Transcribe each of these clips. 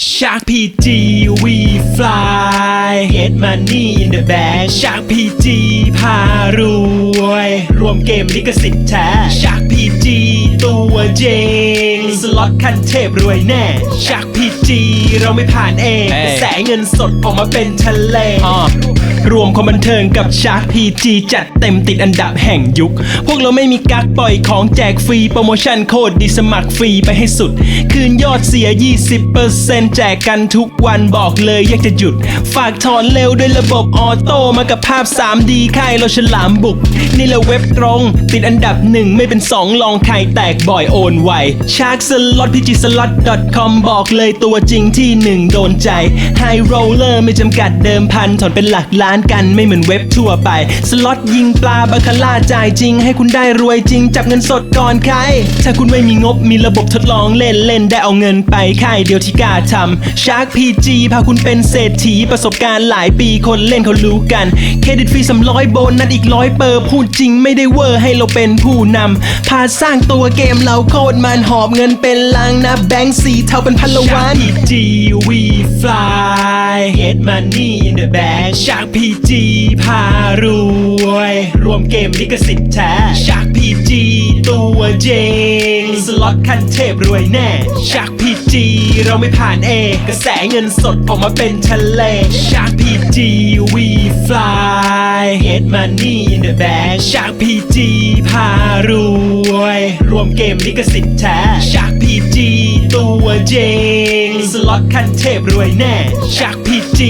Shark PG we fly get money in the bag Shark PG พารวย รวมเกมลิขสิทธิ์แท้ Shark PG ตัวจริงสล็อตขั้นเทพรวยแน่ Shark PG เราไม่ผ่านเองเอ้ยกระแสเงินสดออกมาเป็นทะเลอ่ารวมความบันเทิงกับ Shark PG จัดเต็มติดอันดับแห่งยุค พวกเราไม่มีกักปล่อยของแจกฟรี โปรโมชั่นโคตรดีสมัครฟรีไปให้สุด คืนยอดเสีย 20%แจกกันทุกวันบอกเลยอยากจะหยุด ฝากถอนเร็วด้วยระบบออโต้มากับภาพ 3D ค่ายเราฉลามบุก นี่แหละเว็บตรง ติดอันดับหนึ่งไม่เป็นสองลองใครแตกบ่อยโอนไว Shark Slot PG Slot com บอกเลยตัวจริงที่หนึ่งโดนใจ High Roller ไม่จำกัดเดิมพันถอนเป็นหลักล้านกันไม่เหมือนเว็บทั่วไป สล็อตยิงปลาบาคาร่าจ่ายจริง ให้คุณได้รวยจริง จับเงินสดก่อนใคร ถ้าคุณไม่มีงบมีระบบทดลองเล่นเล่นได้เอาเงินไปค่ายเดียวที่กล้าทำ Shark PG พาคุณเป็นเศรษฐีประสบการณ์หลายปีคนเล่นเขารู้กันเครดิตฟรีสำร้อยโบนัสอีกร้อยเปอร์พูดจริงไม่ได้เวอร์ให้เราเป็นผู้นำพาสร้างตัวเกมเราโคตรมันหอบเงินเป็นลังนะแบงค์สีเทาเป็นพันละวัน PG we fly get money in the bag Shark PG พารวย รวมเกมลิขสิทธิ์แท้ Shark PG ตัวจริงสล็อตคันเทพรวยแน่ Shark PG เราไม่ผ่านเอกระแสเงินสดออกมาเป็นทะเลชา PG we fly get money in the bag Shark PG พารวย รวมเกมลิขสิทธิ์แท้ Shark PG ตัวจริงสล็อตขั้นเทพรวยแน่ Shark PG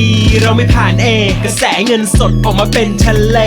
เราไม่ผ่านเองกระแสเงินสดออกมาเป็นทะเล